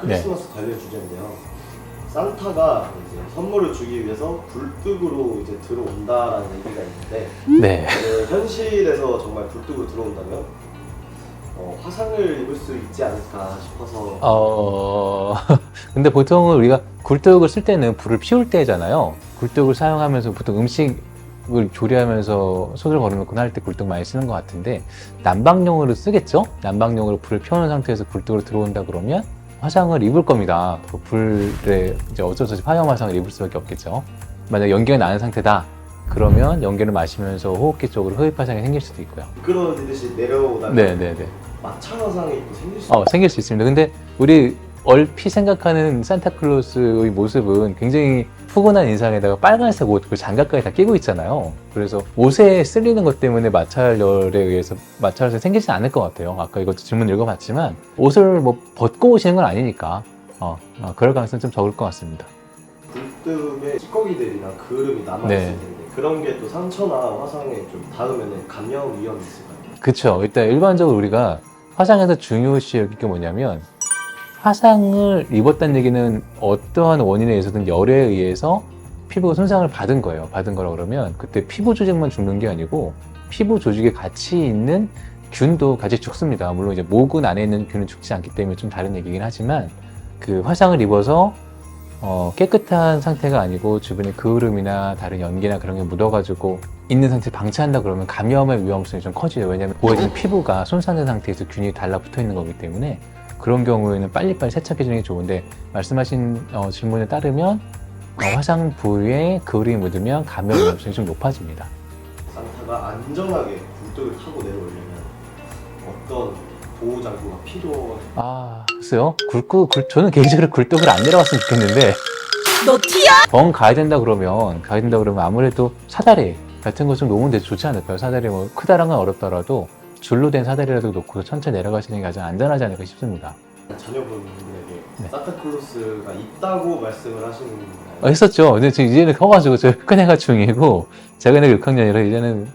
크리스마스 관련 주제인데요. 산타가 이제 선물을 주기 위해서 불뚝으로 이제 들어온다라는 얘기가 있는데 네. 그 현실에서 정말 불뚝으로 들어온다면 어, 화상을 입을 수 있지 않을까 싶어서 어, 근데 보통은 우리가 굴뚝을 쓸 때는 불을 피울 때잖아요. 굴뚝을 사용하면서 보통 음식을 조리하면서 솥을 걸어놓거나 할 때 굴뚝 많이 쓰는 것 같은데 난방용으로 쓰겠죠? 난방용으로 불을 피우는 상태에서 굴뚝으로 들어온다 그러면 화상을 입을 겁니다. 그 불에 이제 어쩔 수 없이 화염 화상을 입을 수밖에 없겠죠. 만약 연기가 나는 상태다. 그러면 연기를 마시면서 호흡기 쪽으로 흡입 화상이 생길 수도 있고요. 미끄러지듯이 내려오다가 네네네. 마찰 화상이 또 생길 수 어, 생길 수 있습니다. 근데 우리 얼핏 생각하는 산타클로스의 모습은 굉장히 푸근한 인상에다가 빨간색 옷, 그 장갑까지 다 끼고 있잖아요. 그래서 옷에 쓸리는 것 때문에 마찰열에 의해서 마찰이 생기지 않을 것 같아요. 아까 이것도 질문 읽어봤지만 옷을 뭐 벗고 오시는 건 아니니까 어, 어, 그럴 가능성이 좀 적을 것 같습니다. 불뚝에 찌꺼기들이나 그름이 남아있을 네. 텐데 그런 게 또 상처나 화상에 좀 닿으면 감염 위험이 있을까요? 그쵸. 일단 일반적으로 우리가 화상에서 중요시 여길 게 뭐냐면 화상을 입었다는 얘기는 어떠한 원인에 의해서든 열에 의해서 피부가 손상을 받은 거예요. 받은 거라 그러면 그때 피부 조직만 죽는 게 아니고 피부 조직에 같이 있는 균도 같이 죽습니다. 물론 이제 목은 안에 있는 균은 죽지 않기 때문에 좀 다른 얘기긴 하지만 그 화상을 입어서 어, 깨끗한 상태가 아니고 주변에 그을음이나 다른 연기나 그런 게 묻어가지고 있는 상태를 방치한다 그러면 감염의 위험성이 좀 커져요. 왜냐하면 보여진 피부가 손상된 상태에서 균이 달라붙어 있는 거기 때문에 그런 경우에는 빨리빨리 세척해 주는 게 좋은데 말씀하신 어, 질문에 따르면 어, 화상 부위에 그을이 묻으면 감염 위험성이 좀 높아집니다. 산타가 안전하게 불뚝을 타고 내려오려면 어떤 보호 장구가 필요? 아, 글쎄요. 굴뚝, 굴, 저는 개인적으로 굴뚝을 안 내려왔으면 좋겠는데 너 티야? 정 가야 된다 그러면 가야 된다 그러면 아무래도 사다리 같은 거좀 놓으면 좋지 않을까요? 사다리 뭐 크다란 건 어렵더라도 줄로 된 사다리라도 놓고 천천히 내려가시는 게 가장 안전하지 않을까 싶습니다. 자녀분들에게 네. 산타클로스가 있다고 말씀을 하시는 건가요? 어, 했었죠. 근데 지금 이제는 커가지고 저 큰애가 중이고 제가 내가 6학년이라 이제는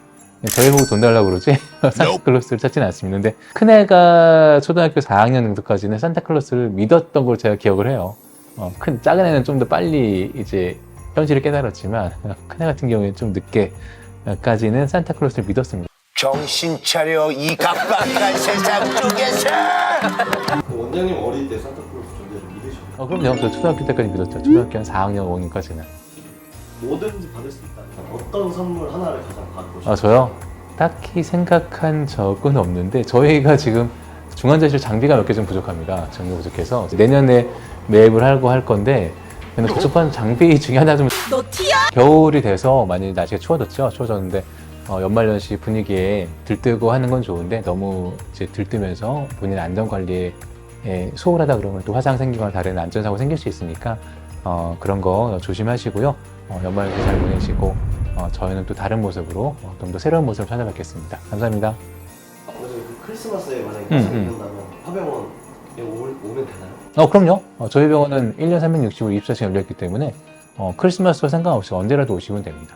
저희 보고 돈 달라고 그러지 산타클로스를 찾지는 않습니다. 근데 큰 애가 초등학교 4학년 정도까지는 산타클로스를 믿었던 걸 제가 기억을 해요. 어, 큰 작은 애는 좀 더 빨리 이제 현실을 깨달았지만 큰 애 같은 경우에는 좀 늦게까지는 산타클로스를 믿었습니다. 정신 차려 이 각박한 세상 속에서 그 원장님 어릴 때 산타클로스 존재를 믿으셨나요? 어, 그럼요. 저 초등학교 때까지 믿었죠. 초등학교 한 4학년, 5학년까지는. 뭐든지 받을 수 있다. 어떤 선물 하나를 가장 받고 싶어요? 아, 저요? 딱히 생각한 적은 없는데, 저희가 지금 중환자실 장비가 몇 개 좀 부족합니다. 장비 부족해서. 내년에 매입을 하고 할 건데, 근데 부족한 장비 중에 하나 좀 너 티야? 겨울이 돼서 많이 날씨가 추워졌죠. 추워졌는데, 어, 연말연시 분위기에 들뜨고 하는 건 좋은데, 너무 이제 들뜨면서 본인 안전 관리에 에 소홀하다 그러면 또 화상 생기거나 다른 안전사고 생길 수 있으니까, 어, 그런 거 조심하시고요. 어, 연말연시 잘 보내시고, 어, 저희는 또 다른 모습으로 어, 좀더 새로운 모습을 찾아뵙겠습니다. 감사합니다. 원장님 그 크리스마스에 만약에 음, 음. 된다면 화병원에 올- 오면 되나요? 어, 그럼요. 어, 저희 병원은 1년 365일 24시간 열려있기 때문에 어, 크리스마스와 상관없이 언제라도 오시면 됩니다.